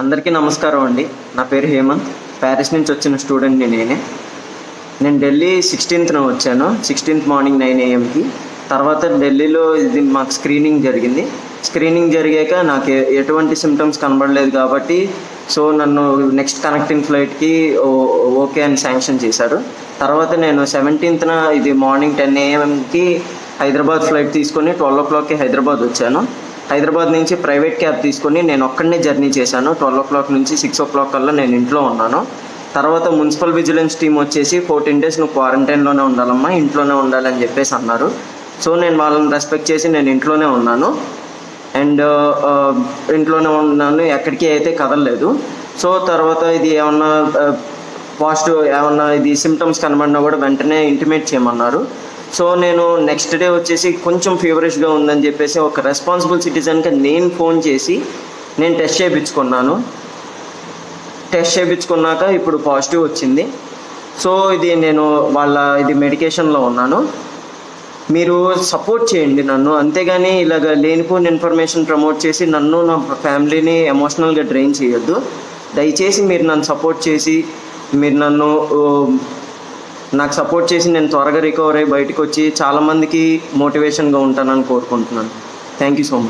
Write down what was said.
అందరికీ నమస్కారం అండి. నా పేరు హేమంత్. ప్యారిస్ నుంచి వచ్చిన స్టూడెంట్ని నేనే. నేను ఢిల్లీ సిక్స్టీన్త్న వచ్చాను. సిక్స్టీన్త్ మార్నింగ్ నైన్ ఏఎంకి తర్వాత ఢిల్లీలో ఇది మాకు స్క్రీనింగ్ జరిగింది. స్క్రీనింగ్ జరిగాక నాకు ఎటువంటి సిమ్టమ్స్ కనబడలేదు కాబట్టి సో నన్ను నెక్స్ట్ కనెక్టింగ్ ఫ్లైట్కి ఓకే అని శాంక్షన్ చేశారు. తర్వాత నేను సెవెంటీన్త్న ఇది మార్నింగ్ టెన్ ఏఎంకి హైదరాబాద్ ఫ్లైట్ తీసుకొని ట్వెల్వ్ ఓ క్లాక్కి హైదరాబాద్ వచ్చాను. హైదరాబాద్ నుంచి ప్రైవేట్ క్యాబ్ తీసుకొని నేను ఒక్కడనే జర్నీ చేశాను. ట్వెల్వ్ ఓ క్లాక్ నుంచి సిక్స్ ఓ క్లాక్ కల్లా నేను ఇంట్లో ఉన్నాను. తర్వాత మున్సిపల్ విజిలెన్స్ టీం వచ్చేసి ఫోర్టీన్ డేస్ నువ్వు క్వారంటైన్లోనే ఉండాలమ్మా ఇంట్లోనే ఉండాలని చెప్పేసి అన్నారు. సో నేను వాళ్ళని రెస్పెక్ట్ చేసి నేను ఇంట్లోనే ఉన్నాను. అండ్ ఇంట్లోనే ఉన్నాను ఎక్కడికి అయితే కదలలేదు. సో తర్వాత ఇది ఏమన్నా పాజిటివ్ ఏమన్నా ఇది సిమ్టమ్స్ కనబడినా కూడా వెంటనే ఇంటిమేట్ చేయమన్నారు. సో నేను నెక్స్ట్ డే వచ్చేసి కొంచెం ఫీవరిష్గా ఉందని చెప్పేసి ఒక రెస్పాన్సిబుల్ సిటిజన్కి నేను ఫోన్ చేసి నేను టెస్ట్ చేయించుకున్నాను. టెస్ట్ చేయించుకున్నాక ఇప్పుడు పాజిటివ్ వచ్చింది. సో ఇది నేను వాళ్ళ ఇది మెడికేషన్లో ఉన్నాను. మీరు సపోర్ట్ చేయండి నన్ను. అంతేగాని ఇలాగ లేనిపోయిన ఇన్ఫర్మేషన్ ప్రమోట్ చేసి నన్ను నా ఫ్యామిలీని ఎమోషనల్గా డ్రైన్ చేయొద్దు. దయచేసి మీరు నన్ను సపోర్ట్ చేసి మీరు నన్ను నాకు సపోర్ట్ చేసి నేను త్వరగా రికవర్ అయ్యి బయటకు వచ్చి చాలామందికి మోటివేషన్గా ఉంటానని కోరుకుంటున్నాను. Thank you so much